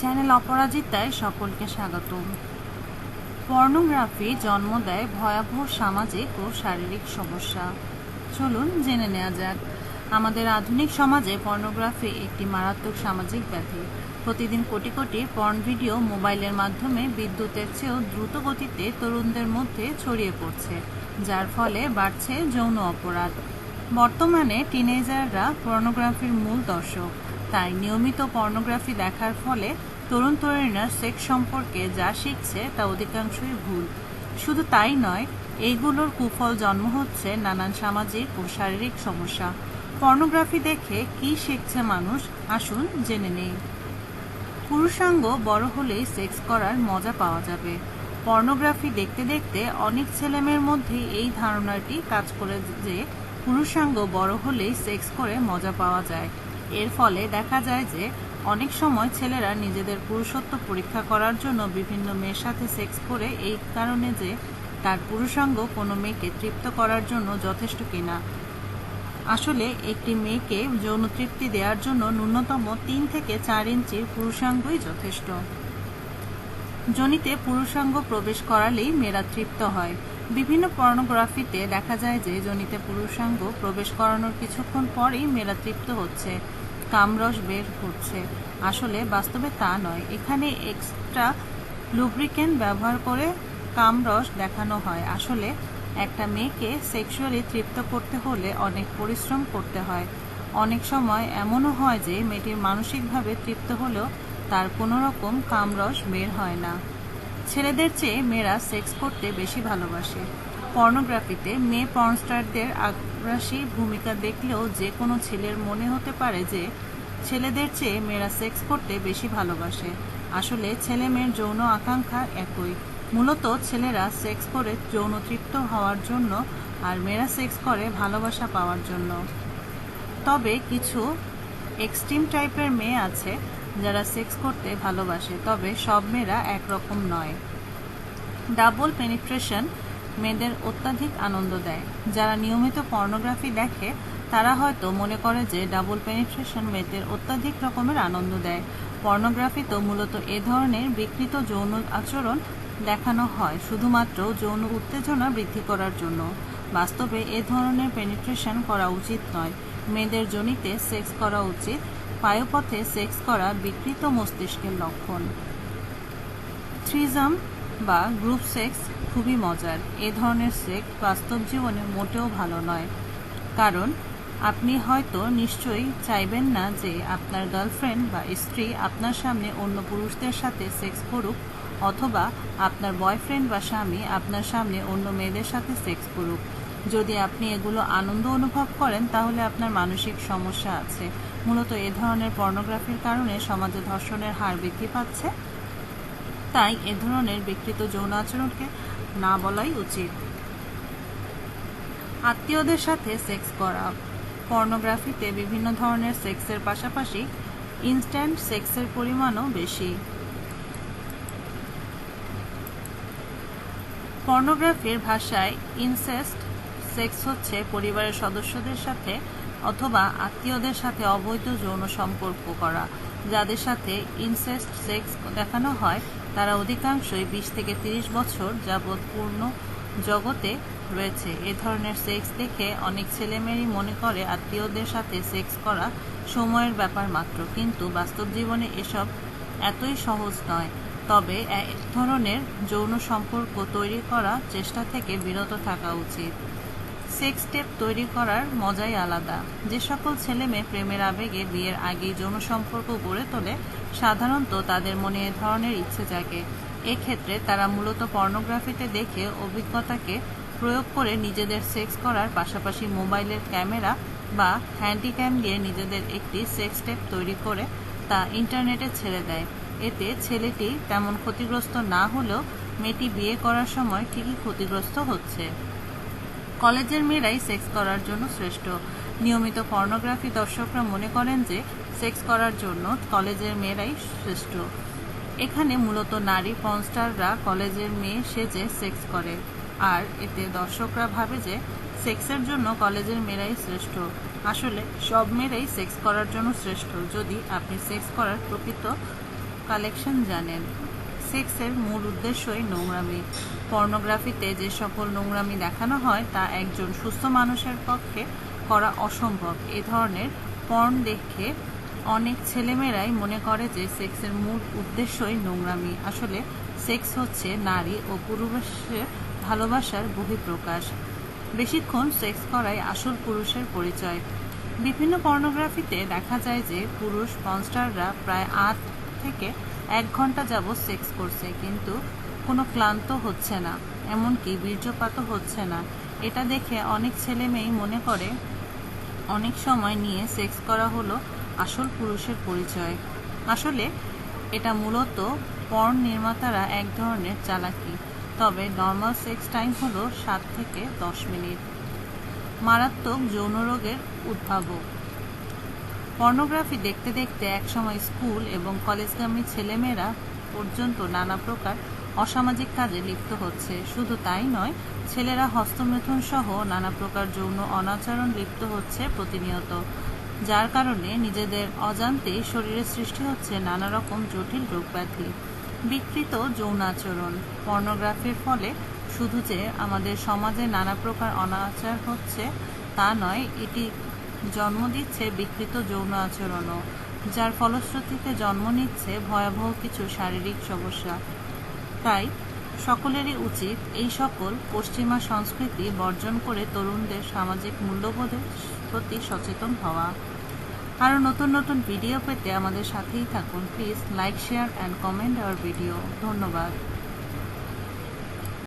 Channel অপরাজিতায় সকলকে স্বাগতম। Pornography জন্ম দেয় ভয়াবহ সামাজিক ও শারীরিক সমস্যা। চলুন জেনে নেওয়া যাক। আমাদের আধুনিক সমাজে পর্নোগ্রাফি একটি মারাত্মক সামাজিক ব্যাধি। প্রতিদিন কোটি কোটি পর্ন ভিডিও মোবাইলের মাধ্যমে বিদ্যুতের চেয়েও দ্রুত গতিতে তরুণদের মধ্যে ছড়িয়ে পড়ছে, যার ফলে বাড়ছে যৌন অপরাধ। বর্তমানে টিনেজাররা পর্নোগ্রাফির মূল দর্শক। তাই নিয়মিত পর্নোগ্রাফি দেখার ফলে তরুণ তরুণীরা সেক্স সম্পর্কে যা শিখছে তা অধিকাংশই ভুল। শুধু তাই নয়, এইগুলোর কুফল জন্ম হচ্ছে নানান সামাজিক ও শারীরিক সমস্যা। পর্নোগ্রাফি দেখে কি শিখছে মানুষ আসুন জেনে নেই। পুরুষাঙ্গ বড় হলেই সেক্স করার মজা পাওয়া যাবে। পর্নোগ্রাফি দেখতে দেখতে অনেক ছেলেমেয়ের মধ্যে এই ধারণাটি কাজ করে যে পুরুষাঙ্গ বড় হলেই সেক্স করে মজা পাওয়া যায়। এর ফলে দেখা যায় যে অনেক সময় ছেলেরা নিজেদের পুরুষত্ব পরীক্ষা করার জন্য বিভিন্ন মেয়ের সাথে সেক্স করে এই কারণে যে তার পুরুষাঙ্গ কোনো মেয়েকে তৃপ্ত করার জন্য যথেষ্ট কিনা। আসলে একটি মেয়েকে যৌন তৃপ্তি দেওয়ার জন্য ন্যূনতম তিন থেকে চার ইঞ্চির পুরুষাঙ্গই যথেষ্ট। জনিতে পুরুষাঙ্গ প্রবেশ করালেই মেয়েরা তৃপ্ত হয়। বিভিন্ন পর্নোগ্রাফিতে দেখা যায় যে জনিতে পুরুষাঙ্গ প্রবেশ করানোর কিছুক্ষণ পরেই মেয়েরা তৃপ্ত হচ্ছে। কামরস বের হচ্ছে। আসলে বাস্তবে তা নয়। এখানে এক্সট্রা লুব্রিকেন্ট ব্যবহার করে কামরস দেখানো হয়। আসলে একটা মেয়েকে সেক্সুয়ালি তৃপ্ত করতে হলে অনেক পরিশ্রম করতে হয়। অনেক সময় এমনও হয় যে মেয়েটির মানসিকভাবে তৃপ্ত হলেও তার কোনো রকম কামরস বের হয় না। ছেলেদের চেয়ে মেয়েরা সেক্স করতে বেশি ভালোবাসে। পর্নোগ্রাফিতে মেয়ে পর্নস্টারদের আগ্রাসী ভূমিকা দেখলেও যে কোনো ছেলের মনে হতে পারে যে ছেলেদের চেয়ে মেয়েরা সেক্স করতে বেশি ভালোবাসে। আসলে ছেলে মেয়ের যৌন আকাঙ্ক্ষা একই। মূলত ছেলেরা সেক্স করে যৌন তৃপ্ত হওয়ার জন্য আর মেয়েরা সেক্স করে ভালোবাসা পাওয়ার জন্য। তবে কিছু এক্সট্রিম টাইপের মেয়ে আছে যারা সেক্স করতে ভালোবাসে, তবে সব মেয়েরা একরকম নয়। ডাবল পেনিট্রেশন মেয়েদের অত্যাধিক আনন্দ দেয়। যারা নিয়মিত পর্নোগ্রাফি দেখে, তারা হয়তো মনে করে যে ডাবল পেনিট্রেশন মেয়েদের অত্যাধিক রকমের আনন্দ দেয়। পর্নোগ্রাফি তো মূলত এ ধরনের বিকৃত যৌন আচরণ দেখানো হয়, শুধুমাত্র যৌন উত্তেজনা বৃদ্ধি করার জন্য। বাস্তবে এ ধরনের পেনিট্রেশন করা উচিত নয়। মেয়েদের জনিতে সেক্স করা উচিত, পায়ুপথে সেক্স করা বিকৃত মস্তিষ্কের লক্ষণ। থ্রিজাম বা গ্রুপ সেক্স খুবই মজার। এ ধরনের সেক্স বাস্তব জীবনে মোটেও ভালো নয়। কারণ, আপনি হয়তো নিশ্চয়ই চাইবেন না যে আপনার গার্লফ্রেন্ড বা স্ত্রী আপনার সামনে অন্য পুরুষদের সাথে সেক্স করুক, অথবা আপনার বয়ফ্রেন্ড বা স্বামী আপনার সামনে অন্য মেয়েদের সাথে সেক্স করুক। যদি আপনি এগুলো আনন্দ অনুভব করেন, তাহলে আপনার মানসিক সমস্যা আছে। মূলত এ ধরনের পর্নোগ্রাফির কারণে সমাজে ধর্ষণের হার বৃদ্ধি পাচ্ছে। তাই এ ধরনের বিকৃত যৌন আচরণকে না বলাই উচিত। আত্মীয়দের সাথে সেক্স করা। পর্নোগ্রাফিতে বিভিন্ন ধরনের সেক্সের পাশাপাশি ইনস্ট্যান্ট সেক্সের পরিমাণও বেশি। পর্নোগ্রাফির ভাষায় ইনসেস্ট সেক্স হচ্ছে পরিবারের সদস্যদের সাথে অথবা আত্মীয়দের সাথে অবৈধ যৌন সম্পর্ক করা, যাদের সাথে ইনসেস্ট সেক্স দেখানো হয় তারা অধিকাংশই বিশ থেকে তিরিশ বছর যাবৎ পূর্ণ জগতে রয়েছে। এ ধরনের সেক্স দেখে অনেক ছেলেমেয়েরই মনে করে আত্মীয়দের সাথে সেক্স করা সময়ের ব্যাপার মাত্র, কিন্তু বাস্তব জীবনে এসব এতই সহজ নয়। তবে এক ধরনের যৌন সম্পর্ক তৈরি করার চেষ্টা থেকে বিরত থাকা উচিত। সেক্স টেপ তৈরি করার মজাই আলাদা। যে সকল ছেলেমেয়ে প্রেমের আবেগে বিয়ের আগেই যৌন সম্পর্ক গড়ে তোলে সাধারণত তাদের মনে এ ধরনের ইচ্ছে জাগে। এক্ষেত্রে তারা মূলত পর্নোগ্রাফিতে দেখে অভিজ্ঞতাকে প্রয়োগ করে নিজেদের সেক্স করার পাশাপাশি মোবাইলের ক্যামেরা বা হ্যান্ডিক্যাম দিয়ে নিজেদের একটি সেক্স টেপ তৈরি করে তা ইন্টারনেটে ছেড়ে দেয়। এতে ছেলেটি তেমন ক্ষতিগ্রস্ত না হলেও মেয়েটি বিয়ে করার সময় ঠিকই ক্ষতিগ্রস্ত হচ্ছে। কলেজের মেয়েরাই সেক্স করার জন্য শ্রেষ্ঠ। নিয়মিত পর্নোগ্রাফি দর্শকরা মনে করেন যে সেক্স করার জন্য কলেজের মেয়েরাই শ্রেষ্ঠ। এখানে মূলত নারী পনস্টাররা কলেজের মেয়ে সেজে সেক্স করে। আর এতে দর্শকরা ভাবে যে সেক্সের জন্য কলেজের মেয়েরাই শ্রেষ্ঠ। আসলে সব মেয়েরাই সেক্স করার জন্য শ্রেষ্ঠ, যদি আপনি সেক্স করার প্রকৃত কালেকশন জানেন। সেক্সের মূল উদ্দেশ্যই নোংরামি। পর্নোগ্রাফিতে যে সকল নোংরামি দেখানো হয়, তা একজন সুস্থ মানুষের পক্ষে করা অসম্ভব। এ ধরনের পর্ন দেখে অনেক ছেলেমেয়েরাই মনে করে যে সেক্সের মূল উদ্দেশ্যই নোংরামি। আসলে সেক্স হচ্ছে নারী ও পুরুষের ভালোবাসার বহিঃপ্রকাশ। বেশিক্ষণ সেক্স করাই আসল পুরুষের পরিচয়। বিভিন্ন পর্নোগ্রাফিতে দেখা যায় যে পুরুষ মনস্টাররা প্রায় আট থেকে এক ঘণ্টা যাবৎ সেক্স করছে, কিন্তু কোনো ক্লান্ত হচ্ছে না, এমনকি বীর্যপাতও হচ্ছে না। এটা দেখে অনেক ছেলে মেয়েই মনে করে অনেক সময় নিয়ে সেক্স করা হলো আসল পুরুষের পরিচয়। আসলে এটা মূলত পর্ন নির্মাতারা এক ধরনের চালাকি, তবে নর্মাল সেক্স টাইম হলো সাত থেকে দশ মিনিট। মারাত্মক যৌন রোগের উদ্ভাবক। পর্নোগ্রাফি দেখতে দেখতে একসময় স্কুল এবং কলেজগামী ছেলেমেয়েরা পর্যন্ত নানা প্রকার অসামাজিক কাজে লিপ্ত হচ্ছে। শুধু তাই নয়, ছেলেরা হস্তমেথন সহ নানা প্রকার যৌন অনাচরণ লিপ্ত হচ্ছে প্রতিনিয়ত। যার কারণে নিজেদের অজান্তেই শরীরে সৃষ্টি হচ্ছে নানা রকম জটিল রোগব্যাধি। বিকৃত যৌনাচরণ। পর্নোগ্রাফির ফলে শুধু যে আমাদের সমাজে নানা প্রকার অনাচার হচ্ছে তা নয়, এটি জন্ম দিচ্ছে বিকৃত যৌন আচরণও যার ফলশ্রুতিতে জন্ম নিচ্ছে ভয়াবহ কিছু শারীরিক সমস্যা। তাই, সকলেরই উচিত এই সকল পশ্চিমা সংস্কৃতি বর্জন করে তরুণদের সামাজিক মূল্যবোধের প্রতি সচেতন হওয়া। আরও নতুন নতুন ভিডিও পেতে আমাদের সাথেই থাকুন। Please like, share, and comment our video. ধন্যবাদ।